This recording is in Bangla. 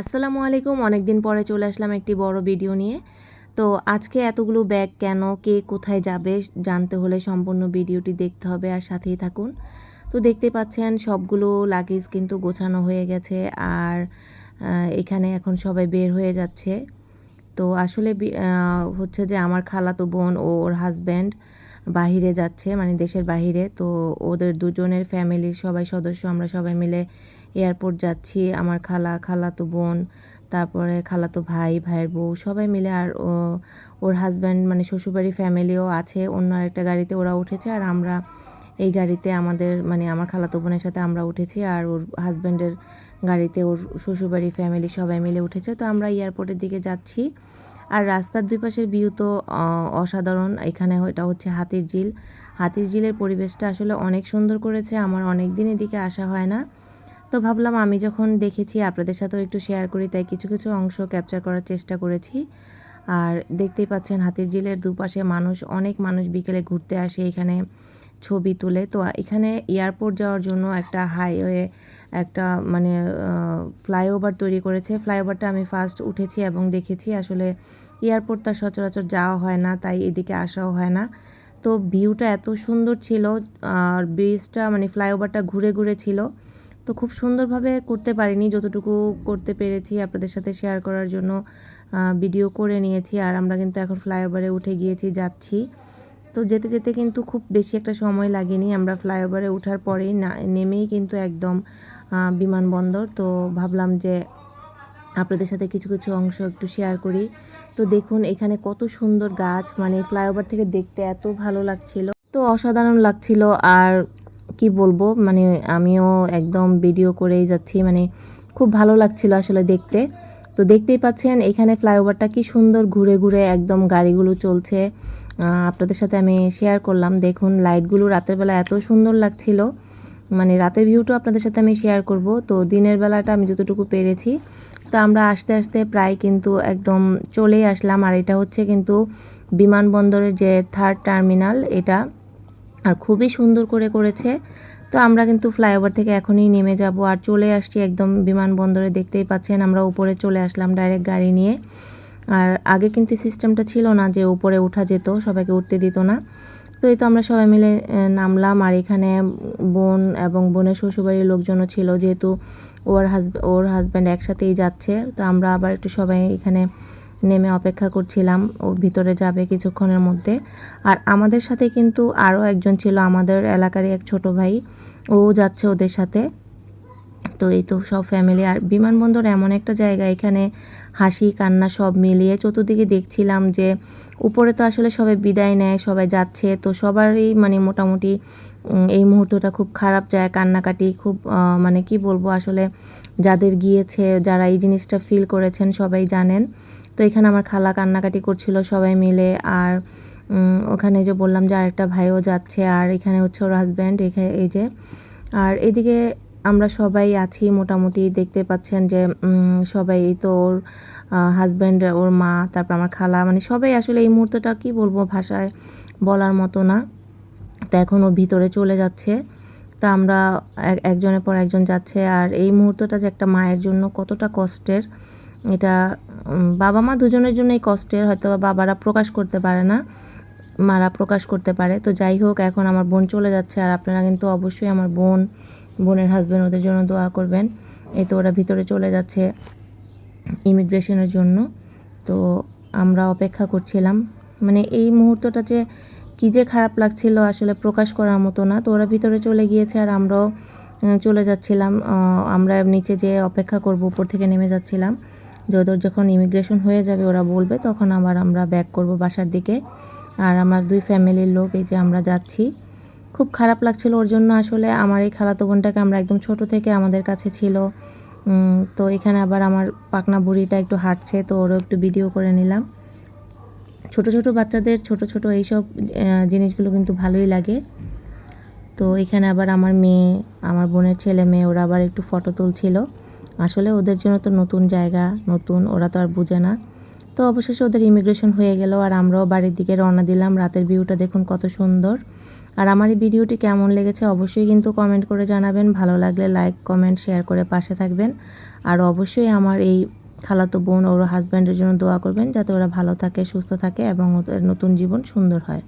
আসসালামু আলাইকুম। অনেক দিন পরে চলে আসলাম একটি বড় ভিডিও নিয়ে। তো আজকে এতগুলো ব্যাগ কেন, কে কোথায় যাবে জানতে হলে সম্পূর্ণ ভিডিওটি দেখতে হবে আর সাথেই থাকুন। তো দেখতে পাচ্ছেন সবগুলো লাগেজ কিন্তু গোছানো হয়ে গেছে আর এখানে এখন সবাই বের হয়ে যাচ্ছে। তো আসলে হচ্ছে যে আমার খালাতো বোন ও ওর হাজব্যান্ড বাহিরে যাচ্ছে মানে দেশের বাহিরে। তো ওদের দুজনের ফ্যামিলির সবাই সদস্য, আমরা সবাই মিলে এয়ারপোর্ট যাচ্ছি, আমার খালা, খালাতো বোন, তারপরে খালাতো ভাই, ভাইয়ের বউ, সবাই মিলে আর ওর হাজব্যান্ড মানে শ্বশুরবাড়ি ফ্যামিলিও আছে, অন্য আরেকটা গাড়িতে ওরা উঠেছে আর আমরা এই গাড়িতে আমাদের মানে আমার খালাতো বোনের সাথে আমরা উঠেছি আর ওর হাজব্যান্ডের গাড়িতে ওর শ্বশুরবাড়ি ফ্যামিলি সবাই মিলে উঠেছে। তো আমরা এয়ারপোর্টের দিকে যাচ্ছি আর রাস্তার দুই পাশের ভিউ তো অসাধারণ। এখানে এটা হচ্ছে হাতির ঝিল হাতির ঝিলের পরিবেশটা আসলে অনেক সুন্দর করেছে। আমার অনেক দিন এদিকে আসা হয় না। তো ভাবলাম আমি যখন দেখেছি আপনাদের সাথেও একটু শেয়ার করি, তাই কিছু কিছু অংশ ক্যাপচার করার চেষ্টা করেছি। আর দেখতেই পাচ্ছেন হাতির ঝিলের দুপাশে মানুষ, অনেক মানুষ বিকেলে ঘুরতে আসে এখানে ছবি তুলে। তো এখানে এয়ারপোর্ট যাওয়ার জন্য একটা হাইওয়ে একটা মানে ফ্লাইওভার তৈরি করেছে। ফ্লাইওভারটা আমি ফার্স্ট উঠেছি এবং দেখেছি আসলে এয়ারপোর্ট তার সচরাচর যাওয়া হয় না, তাই এদিকে আসাও হয় না। তো ভিউটা এত সুন্দর ছিল, আর ব্রিজটা মানে ফ্লাইওভারটা ঘুরে ঘুরে ছিল। তো খুব সুন্দরভাবে করতে পারিনি, যতটুকু করতে পেরেছি আপনাদের সাথে শেয়ার করার জন্য ভিডিও করে নিয়েছি আর আমরা কিন্তু এখন ফ্লাইওভারে উঠে গিয়েছি, যাচ্ছি। তো যেতে যেতে কিন্তু খুব বেশি একটা সময় লাগেনি, আমরা ফ্লাইওভারে ওঠার পরেই না, নেমেই কিন্তু একদম বিমানবন্দর। তো ভাবলাম যে আপনাদের সাথে কিছু কিছু অংশ একটু শেয়ার করি। তো দেখুন, এখানে কত সুন্দর গাছ মানে ফ্লাইওভার থেকে দেখতে এত ভালো লাগছিল। তো অসাধারণ লাগছিল আর কি বলব? মানে আমিও একদম ভিডিও করেই যাচ্ছি। মানে খুব ভালো লাগছিল আসলে দেখতে। তো দেখতেই পাচ্ছেন, এখানে ফ্লাইওভারটা কি সুন্দর ঘুরে ঘুরে একদম গাড়িগুলো চলছে। আপনাদের সাথে আমি শেয়ার করলাম। দেখুন লাইটগুলো রাতের বেলা এত সুন্দর লাগছিল। মানে রাতের ভিউটা আপনাদের সাথে আমি শেয়ার করব। তো দিনের বেলাটা আমি যতটুকু পেরেছি। তো আমরা আস্তে আস্তে প্রায় কিন্তু একদম চলেই আসলাম। আর এটা হচ্ছে কিন্তু বিমানবন্দরের যে থার্ড টার্মিনাল এটা আর খুবই সুন্দর করে করেছে। তো আমরা কিন্তু ফ্লাইওভার থেকে এখনই নেমে যাব। আর চলে আসছি একদম বিমানবন্দরে, দেখতেই পাচ্ছেন আমরা উপরে চলে আসলাম ডাইরেক্ট গাড়ি নিয়ে। আর আগে কিন্তু সিস্টেমটা ছিল না যে উপরে ওঠা যেত, সবাইকে উঠতে দিত না। তো এই তো আমরা সবাই মিলে নামলাম। আর এখানে বোন এবং বোনের শ্বশুরবাড়ির লোকজনও ছিল, যেহেতু ওর হাজব্যান্ড ওর হাজব্যান্ড একসাথেই যাচ্ছে। তো আমরা আবার একটু সবাই এখানে নেমে অপেক্ষা করছিলাম ও ভিতরে যাবে কিছুক্ষণের মধ্যে। আর আমাদের সাথে কিন্তু আরও একজন ছিল আমাদের এলাকারই এক ছোট ভাই। ও যাচ্ছে ওদের সাথে। তো এই তো সব ফ্যামিলি আর বিমানবন্দর এমন একটা জায়গা, এখানে হাসি, কান্না সব মিলিয়ে চতুর্দিকে দেখছিলাম যে উপরে তো আসলে সবাই বিদায় নেয়, সবাই যাচ্ছে। তো সবারই মানে মোটামুটি এই মুহূর্তটা খুব খারাপ যায়, কান্নাকাটি খুব মানে কি বলব, আসলে যাদের গিয়েছে, যারা এই জিনিসটা ফিল করেছেন, সবাই জানেন। তো এখানে আমার খালা কান্নাকাটি করছিল সবাই মিলে, আর ওখানে যে বললাম যে আরেকটা ভাইও যাচ্ছে, আর এখানে হচ্ছে ওর হাজব্যান্ড এখানে এই যে। আর এদিকে আমরা সবাই আছি, মোটামুটি দেখতে পাচ্ছেন যে সবাই তো ওর হাজব্যান্ড ওর মা, তারপর আমার খালা মানে সবাই আসলে এই মুহূর্তটা কি বলব ভাষায় বলার মতো না। তো এখন ও ভিতরে চলে যাচ্ছে। তা আমরা এক- একজনের পর একজন যাচ্ছে আর এই মুহূর্তটা যে একটা মায়ের জন্য কতটা কষ্টের, এটা বাবা মা দুজনের জন্যই কষ্টের, হয়তো বাবারা প্রকাশ করতে পারে না, মারা প্রকাশ করতে পারে। তো যাই হোক, এখন আমার বোন চলে যাচ্ছে আর আপনারা কিন্তু অবশ্যই আমার বোন, বোনের হাজব্যান্ড ওদের জন্য দোয়া করবেন। এই তো ওরা ভিতরে চলে যাচ্ছে ইমিগ্রেশনের জন্য। তো আমরা অপেক্ষা করছিলাম। মানে এই মুহূর্তটা যে কী যে খারাপ লাগছিল আসলে প্রকাশ করার মতো না। তো ওরা ভিতরে চলে গিয়েছে আর আমরাও চলে যাচ্ছিলাম। আমরা নিচে যে অপেক্ষা করব, উপর থেকে নেমে যাচ্ছিলাম। যে ওদের যখন ইমিগ্রেশন হয়ে যাবে ওরা বলবে, তখন আবার আমরা ব্যাক করব বাসার দিকে। আর আমার দুই ফ্যামিলির লোক, এই যে আমরা যাচ্ছি, খুব খারাপ লাগছিল ওর জন্য আসলে। আমার এই খালাতো বোনটাকে আমরা একদম ছোট থেকে আমাদের কাছে ছিল। তো এখানে আবার আমার পাকনা বুড়িটা একটু হাঁটছে, তো ওরও একটু ভিডিও করে নিলাম। ছোট ছোট বাচ্চাদের ছোট ছোট এইসব জিনিসগুলো কিন্তু ভালোই লাগে। তো এখানে আবার আমার মেয়ে, আমার বোনের ছেলে মেয়ে, ওরা আবার একটু ফটো তুলছিল। আসলে ওদের জন্য তো নতুন জায়গা, নতুন, ওরা তো আর বুঝে না। তো অবশেষে ওদের ইমিগ্রেশন হয়ে গেল, আর আমরাও বাড়ির দিকে রওনা দিলাম। রাতের ভিউটা দেখুন কত সুন্দর। আর আমার এই ভিডিওটি কেমন লেগেছে অবশ্যই কিন্তু কমেন্ট করে জানাবেন। ভালো লাগলে লাইক কমেন্ট শেয়ার করে পাশে থাকবেন। আর অবশ্যই আমার এই খালাতো বোন ওর হাজব্যান্ডের জন্য দোয়া করবেন যাতে ওরা ভালো থাকে, সুস্থ থাকে এবং ওদের নতুন জীবন সুন্দর হয়।